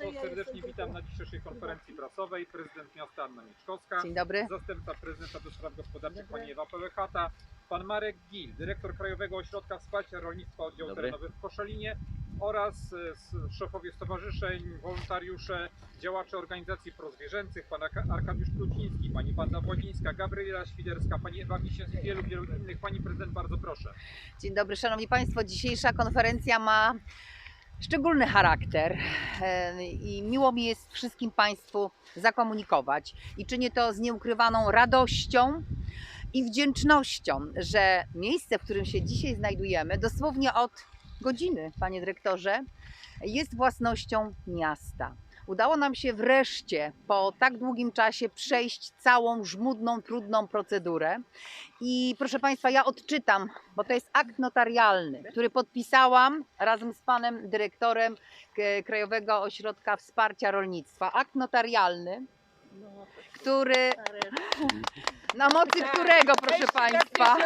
Państwa, serdecznie witam na dzisiejszej konferencji prasowej. Prezydent miasta Anna Mieczkowska, Dzień dobry. zastępca prezydenta do spraw gospodarczych pani Ewa Pełechata, pan Marek Gil, dyrektor Krajowego Ośrodka Wsparcia Rolnictwa Oddział Dobry. Terenowy w Koszalinie oraz e, szefowie stowarzyszeń, wolontariusze, działacze organizacji prozwierzęcych, pan Arka- Arkadiusz Kluciński, pani Wanda Włodzińska, Gabriela Świderska, pani Ewa Misiec i wielu, wielu innych. Pani prezydent, bardzo proszę. Dzień dobry, Szanowni Państwo. Dzisiejsza konferencja ma szczególny charakter e, i miło mi jest wszystkim Państwu zakomunikować. I czynię to z nieukrywaną radością i wdzięcznością, że miejsce, w którym się dzisiaj znajdujemy, dosłownie od godziny, Panie Dyrektorze, jest własnością miasta. Udało nam się wreszcie po tak długim czasie przejść całą żmudną, trudną procedurę. I proszę Państwa, ja odczytam, bo to jest akt notarialny, który podpisałam razem z panem dyrektorem Krajowego Ośrodka Wsparcia Rolnictwa. Akt notarialny, który, na mocy którego, proszę Państwa,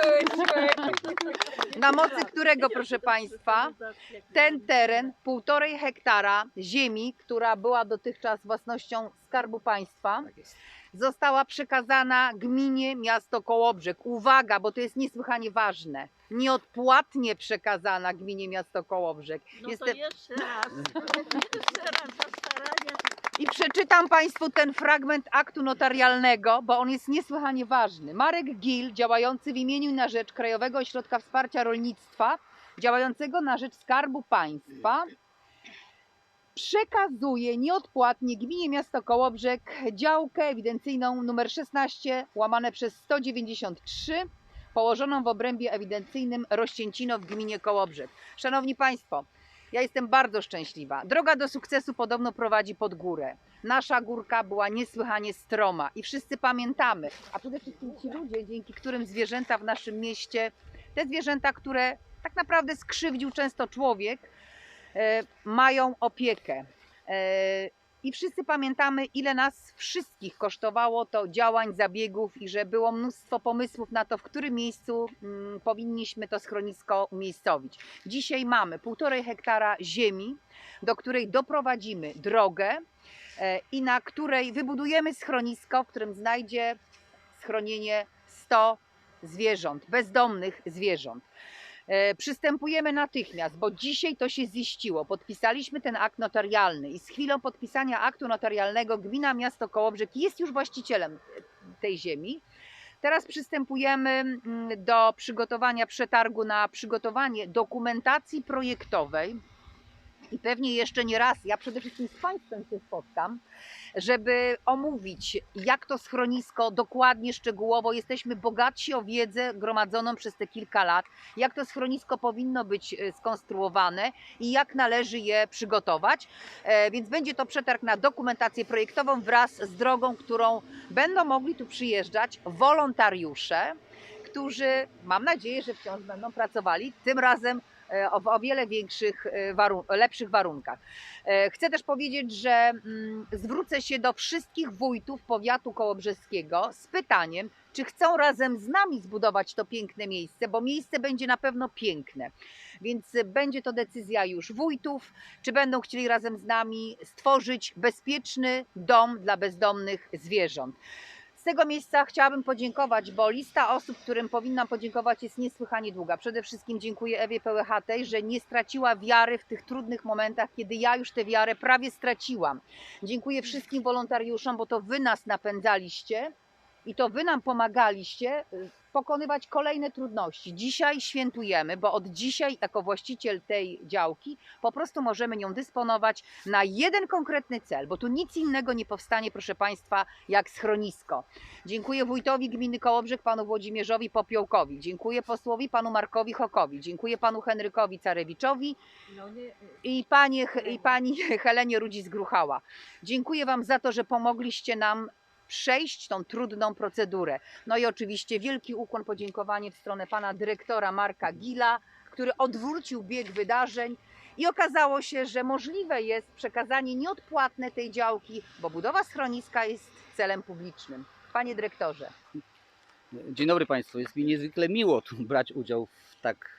na mocy którego, proszę Państwa, ten teren, półtorej hektara ziemi, która była dotychczas własnością Skarbu Państwa, Tak została przekazana gminie miasto Kołobrzeg. Uwaga, bo to jest niesłychanie ważne. Nieodpłatnie przekazana gminie miasto Kołobrzeg. No Jestem- to jeszcze raz. jeszcze raz. I przeczytam Państwu ten fragment aktu notarialnego, bo on jest niesłychanie ważny. Marek Gil, działający w imieniu na rzecz Krajowego Ośrodka Wsparcia Rolnictwa, działającego na rzecz Skarbu Państwa, przekazuje nieodpłatnie gminie miasto Kołobrzeg działkę ewidencyjną numer 16 łamane przez 193 położoną w obrębie ewidencyjnym Rościęcino w gminie Kołobrzeg. Szanowni Państwo, ja jestem bardzo szczęśliwa. Droga do sukcesu podobno prowadzi pod górę. Nasza górka była niesłychanie stroma i wszyscy pamiętamy, a przede wszystkim ci ludzie, dzięki którym zwierzęta w naszym mieście, te zwierzęta, które tak naprawdę skrzywdził często człowiek, e, mają opiekę. I wszyscy pamiętamy, ile nas wszystkich kosztowało to działań, zabiegów i że było mnóstwo pomysłów na to, w którym miejscu mm, powinniśmy to schronisko umiejscowić. Dzisiaj mamy półtorej hektara ziemi, do której doprowadzimy drogę e, i na której wybudujemy schronisko, w którym znajdzie schronienie 100 zwierząt, bezdomnych zwierząt. E, Przystępujemy natychmiast, bo dzisiaj to się ziściło. Podpisaliśmy ten akt notarialny i z chwilą podpisania aktu notarialnego gmina miasto Kołobrzeg jest już właścicielem tej ziemi. Teraz przystępujemy mm, do przygotowania przetargu na przygotowanie dokumentacji projektowej. I pewnie jeszcze nie raz, ja przede wszystkim z Państwem się spotkam, żeby omówić, jak to schronisko dokładnie, szczegółowo. Jesteśmy bogatsi o wiedzę gromadzoną przez te kilka lat, jak to schronisko powinno być e, skonstruowane i jak należy je przygotować. E, Więc będzie to przetarg na dokumentację projektową wraz z drogą, którą będą mogli tu przyjeżdżać wolontariusze, którzy mam nadzieję, że wciąż będą pracowali, tym razem w o wiele większych, e, warun- lepszych warunkach. E, Chcę też powiedzieć, że mm, zwrócę się do wszystkich wójtów powiatu kołobrzeskiego z pytaniem, czy chcą razem z nami zbudować to piękne miejsce, bo miejsce będzie na pewno piękne. Więc e, będzie to decyzja już wójtów, czy będą chcieli razem z nami stworzyć bezpieczny dom dla bezdomnych zwierząt. Z tego miejsca chciałabym podziękować, bo lista osób, którym powinnam podziękować, jest niesłychanie długa. Przede wszystkim dziękuję Ewie Pełechatej, że nie straciła wiary w tych trudnych momentach, kiedy ja już tę wiarę prawie straciłam. Dziękuję wszystkim wolontariuszom, bo to wy nas napędzaliście i to wy nam pomagaliście pokonywać kolejne trudności. Dzisiaj świętujemy, bo od dzisiaj, jako właściciel tej działki, po prostu możemy nią dysponować na jeden konkretny cel, bo tu nic innego nie powstanie, proszę Państwa, jak schronisko. Dziękuję wójtowi gminy Kołobrzeg, panu Włodzimierzowi Popiołkowi. Dziękuję posłowi panu Markowi Hokowi. Dziękuję panu Henrykowi Carewiczowi No nie, i pani, i pani Helenie Rudzis-Gruchała. Dziękuję wam za to, że pomogliście nam przejść tą trudną procedurę. No i oczywiście wielki ukłon, podziękowanie w stronę pana dyrektora Marka Gila, który odwrócił bieg wydarzeń i okazało się, że możliwe jest przekazanie nieodpłatne tej działki, bo budowa schroniska jest celem publicznym. Panie dyrektorze. Dzień dobry Państwu. Jest mi niezwykle miło tu brać udział w tak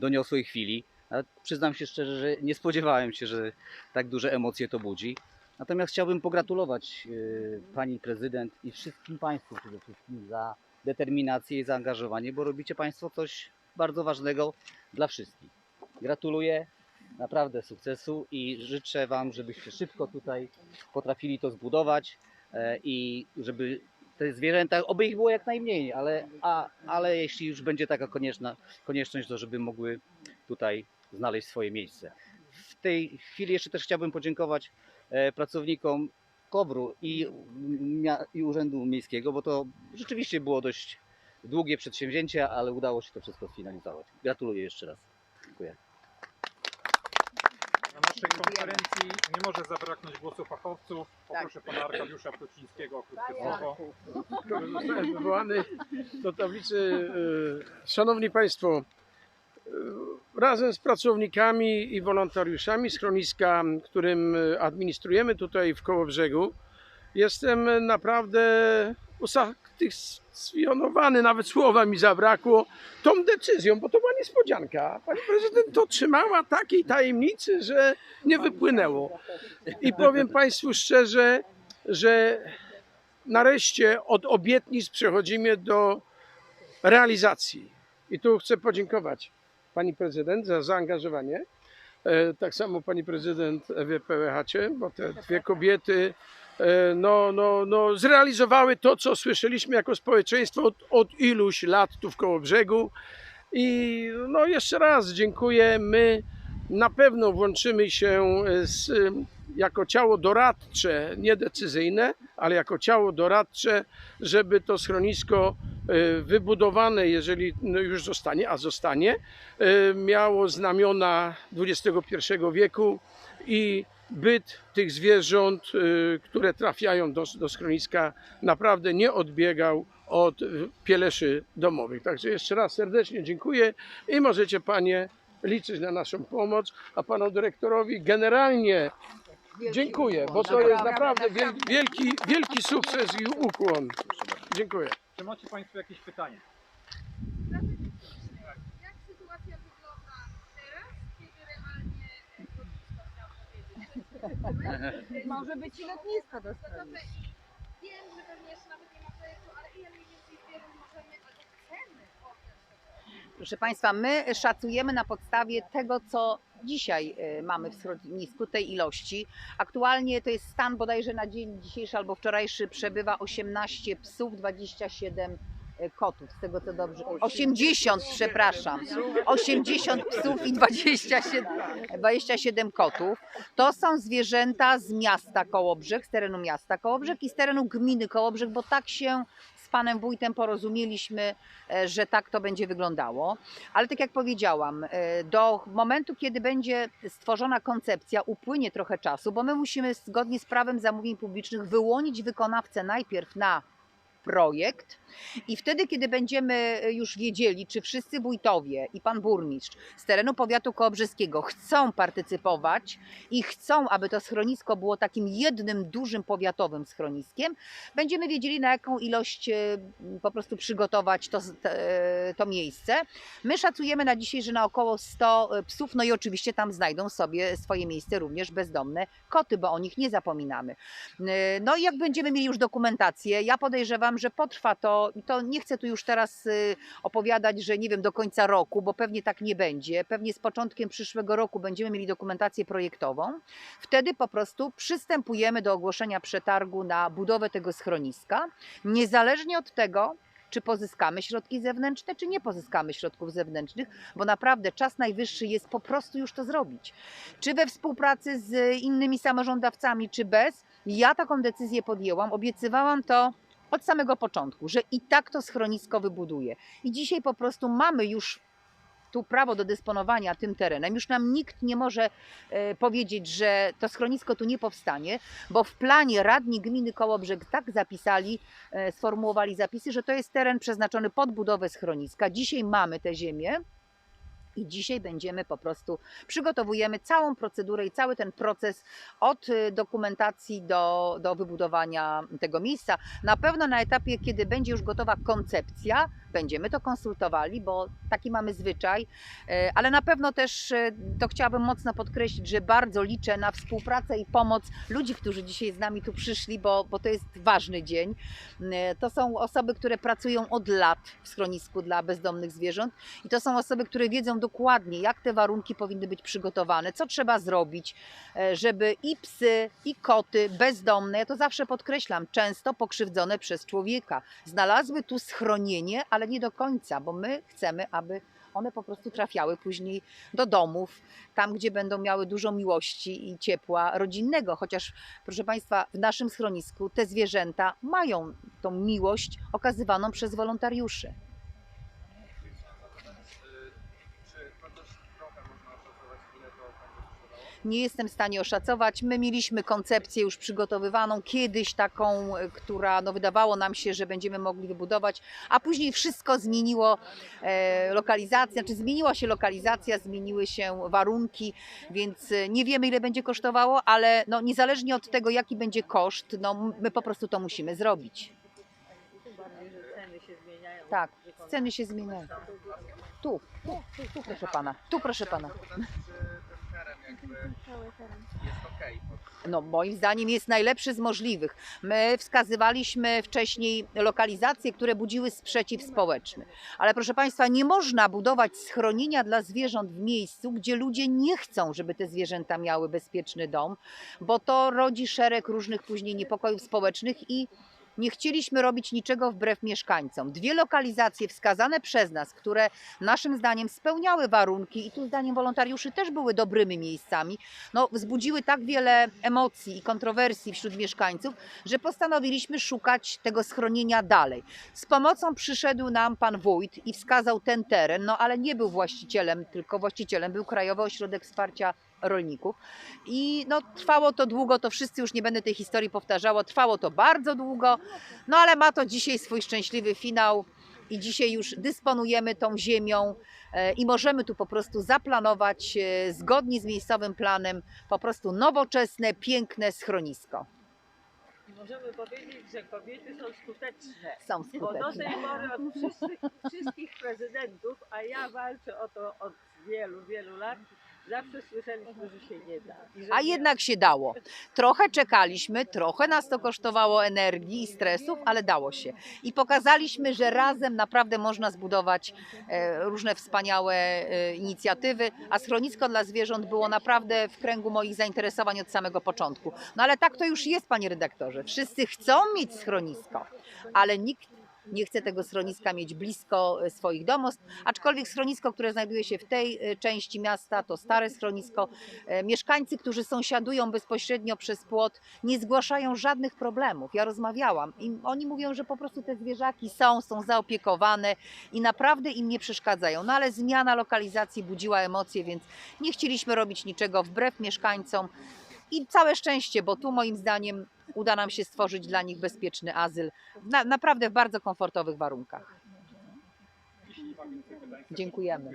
doniosłej chwili. Ale przyznam się szczerze, że nie spodziewałem się, że tak duże emocje to budzi. Natomiast chciałbym pogratulować y, pani prezydent i wszystkim państwu przede wszystkim za determinację i zaangażowanie, bo robicie państwo coś bardzo ważnego dla wszystkich. Gratuluję naprawdę sukcesu i życzę wam, żebyście szybko tutaj potrafili to zbudować e, i żeby te zwierzęta, oby ich było jak najmniej, ale, a, ale jeśli już będzie taka konieczna, konieczność, to żeby mogły tutaj znaleźć swoje miejsce. W tej chwili jeszcze też chciałbym podziękować e, pracownikom KOBR-u i, i Urzędu Miejskiego, bo to rzeczywiście było dość długie przedsięwzięcie, ale udało się to wszystko sfinalizować. Gratuluję jeszcze raz. Dziękuję. Na naszej konferencji nie może zabraknąć głosu fachowców. Poproszę pana Arkadiusza Plucińskiego o krótkie słowo. który zostałem wywołany do tablicy. e, Szanowni Państwo, e, razem z pracownikami i wolontariuszami schroniska, którym administrujemy tutaj w Kołobrzegu, jestem naprawdę usatysfakcjonowany, nawet słowa mi zabrakło, tą decyzją, bo to była niespodzianka. Pani prezydent to trzymała takiej tajemnicy, że nie wypłynęło. I powiem Państwu szczerze, że nareszcie od obietnic przechodzimy do realizacji. I tu chcę podziękować pani prezydent za zaangażowanie. E, Tak samo pani prezydent Ewie Pełechacie, bo te dwie kobiety e, no, no, no, zrealizowały to, co słyszeliśmy jako społeczeństwo od, od iluś lat tu w Kołobrzegu. I no, jeszcze raz dziękuję. My na pewno włączymy się z, jako ciało doradcze, nie decyzyjne, ale jako ciało doradcze, żeby to schronisko e, wybudowane, jeżeli no już zostanie, a zostanie, e, miało znamiona XXI wieku i byt tych zwierząt, e, które trafiają do, do schroniska, naprawdę nie odbiegał od pieleszy domowych. Także jeszcze raz serdecznie dziękuję i możecie Panie liczyć na naszą pomoc, a Panu Dyrektorowi generalnie dziękuję, bo to jest naprawdę wiel- wielki, wielki sukces i ukłon. Dziękuję. Czy macie Państwo jakieś pytania? Jak sytuacja wygląda teraz, kiedy realnie lotnisko chciałam powiedzieć? Może być i lotnisko No i wiem, że pewnie jeszcze nawet nie ma projektu, ale ile mniej więcej zwierząt możemy, albo chcemy? Proszę Państwa, my szacujemy na podstawie tego, co dzisiaj y, mamy w schronisku, tej ilości. Aktualnie to jest stan bodajże na dzień dzisiejszy albo wczorajszy przebywa 18 psów, 27 y, kotów, z tego co dobrze. 80, przepraszam. 80 psów i 27, 27 kotów. To są zwierzęta z miasta Kołobrzeg, z terenu miasta Kołobrzeg i z terenu gminy Kołobrzeg, bo tak się panem wójtem porozumieliśmy, e, że tak to będzie wyglądało. Ale tak jak powiedziałam, e, do momentu, kiedy będzie stworzona koncepcja, upłynie trochę czasu, bo my musimy zgodnie z prawem zamówień publicznych wyłonić wykonawcę najpierw na projekt i wtedy, kiedy będziemy już wiedzieli, czy wszyscy wójtowie i pan burmistrz z terenu powiatu kołobrzeskiego chcą partycypować i chcą, aby to schronisko było takim jednym dużym powiatowym schroniskiem, będziemy wiedzieli, na jaką ilość e, po prostu przygotować to, e, to miejsce. My szacujemy na dzisiaj, że na około 100 psów, no i oczywiście tam znajdą sobie swoje miejsce również bezdomne koty, bo o nich nie zapominamy. E, No i jak będziemy mieli już dokumentację, ja podejrzewam, że potrwa to, to nie chcę tu już teraz y, opowiadać, że nie wiem, do końca roku, bo pewnie tak nie będzie. Pewnie z początkiem przyszłego roku będziemy mieli dokumentację projektową. Wtedy po prostu przystępujemy do ogłoszenia przetargu na budowę tego schroniska, niezależnie od tego, czy pozyskamy środki zewnętrzne, czy nie pozyskamy środków zewnętrznych, bo naprawdę czas najwyższy jest po prostu już to zrobić. Czy we współpracy z innymi samorządowcami, czy bez, ja taką decyzję podjęłam, obiecywałam to od samego początku, że i tak to schronisko wybuduję. I dzisiaj po prostu mamy już tu prawo do dysponowania tym terenem. Już nam nikt nie może e, powiedzieć, że to schronisko tu nie powstanie, bo w planie radni gminy Kołobrzeg tak zapisali, e, sformułowali zapisy, że to jest teren przeznaczony pod budowę schroniska. Dzisiaj mamy tę ziemię I dzisiaj będziemy po prostu przygotowujemy całą procedurę i cały ten proces od y, dokumentacji do, do wybudowania tego miejsca. Na pewno na etapie, kiedy będzie już gotowa koncepcja, będziemy to konsultowali, bo taki mamy zwyczaj, E, ale na pewno też e, to chciałabym mocno podkreślić, że bardzo liczę na współpracę i pomoc ludzi, którzy dzisiaj z nami tu przyszli, bo, bo to jest ważny dzień. E, To są osoby, które pracują od lat w schronisku dla bezdomnych zwierząt i to są osoby, które wiedzą dokładnie, jak te warunki powinny być przygotowane, co trzeba zrobić, żeby i psy, i koty bezdomne, ja to zawsze podkreślam, często pokrzywdzone przez człowieka, znalazły tu schronienie, ale nie do końca, bo my chcemy, aby one po prostu trafiały później do domów, tam gdzie będą miały dużo miłości i ciepła rodzinnego. Chociaż, proszę Państwa, w naszym schronisku te zwierzęta mają tą miłość okazywaną przez wolontariuszy. Czy chociaż trochę można oszacować, ile to będzie kosztowało? Nie jestem w stanie oszacować. My mieliśmy koncepcję już przygotowywaną kiedyś, taką, e, która no, wydawało nam się, że będziemy mogli wybudować, a później wszystko zmieniło e, lokalizację, znaczy zmieniła się lokalizacja, zmieniły się warunki, więc e, nie wiemy ile będzie kosztowało, ale no, niezależnie od tego jaki będzie koszt, no, my po prostu to musimy zrobić. Tak. Ceny się zmieniają. Tu, tu, tu, tu proszę pana, tu proszę pana. No, moim zdaniem jest najlepszy z możliwych. My wskazywaliśmy wcześniej lokalizacje, które budziły sprzeciw społeczny. Ale proszę Państwa, nie można budować schronienia dla zwierząt w miejscu, gdzie ludzie nie chcą, żeby te zwierzęta miały bezpieczny dom, bo to rodzi szereg różnych później niepokojów społecznych i nie chcieliśmy robić niczego wbrew mieszkańcom. Dwie lokalizacje wskazane przez nas, które naszym zdaniem spełniały warunki i tu zdaniem wolontariuszy też były dobrymi miejscami, no, wzbudziły tak wiele emocji i kontrowersji wśród mieszkańców, że postanowiliśmy szukać tego schronienia dalej. Z pomocą przyszedł nam pan wójt i wskazał ten teren, no ale nie był właścicielem, tylko właścicielem był Krajowy Ośrodek Wsparcia Rolników. I no, trwało to długo, to wszyscy już nie będę tej historii powtarzała, trwało to bardzo długo, no ale ma to dzisiaj swój szczęśliwy finał i dzisiaj już dysponujemy tą ziemią e, i możemy tu po prostu zaplanować e, zgodnie z miejscowym planem po prostu nowoczesne, piękne schronisko. I możemy powiedzieć, że kobiety są skuteczne. Są Bo do tej skuteczne. pory od wszystkich, wszystkich prezydentów, a ja walczę o to od wielu, wielu lat, zawsze słyszeliśmy, że się nie da. I że A nie. jednak się dało. Trochę czekaliśmy, trochę nas to kosztowało energii i stresów, ale dało się. I pokazaliśmy, że razem naprawdę można zbudować e, różne wspaniałe e, inicjatywy, a schronisko dla zwierząt było naprawdę w kręgu moich zainteresowań od samego początku. No ale tak to już jest, panie redaktorze. Wszyscy chcą mieć schronisko, ale nikt nie chce tego schroniska mieć blisko e, swoich domostw, aczkolwiek schronisko, które znajduje się w tej e, części miasta, to stare schronisko. E, Mieszkańcy, którzy sąsiadują bezpośrednio przez płot, nie zgłaszają żadnych problemów. Ja rozmawiałam i oni mówią, że po prostu te zwierzaki są, są zaopiekowane i naprawdę im nie przeszkadzają. No ale zmiana lokalizacji budziła emocje, więc nie chcieliśmy robić niczego wbrew mieszkańcom. I całe szczęście, bo tu moim zdaniem uda nam się stworzyć dla nich bezpieczny azyl, na, naprawdę w bardzo komfortowych warunkach. Dziękujemy.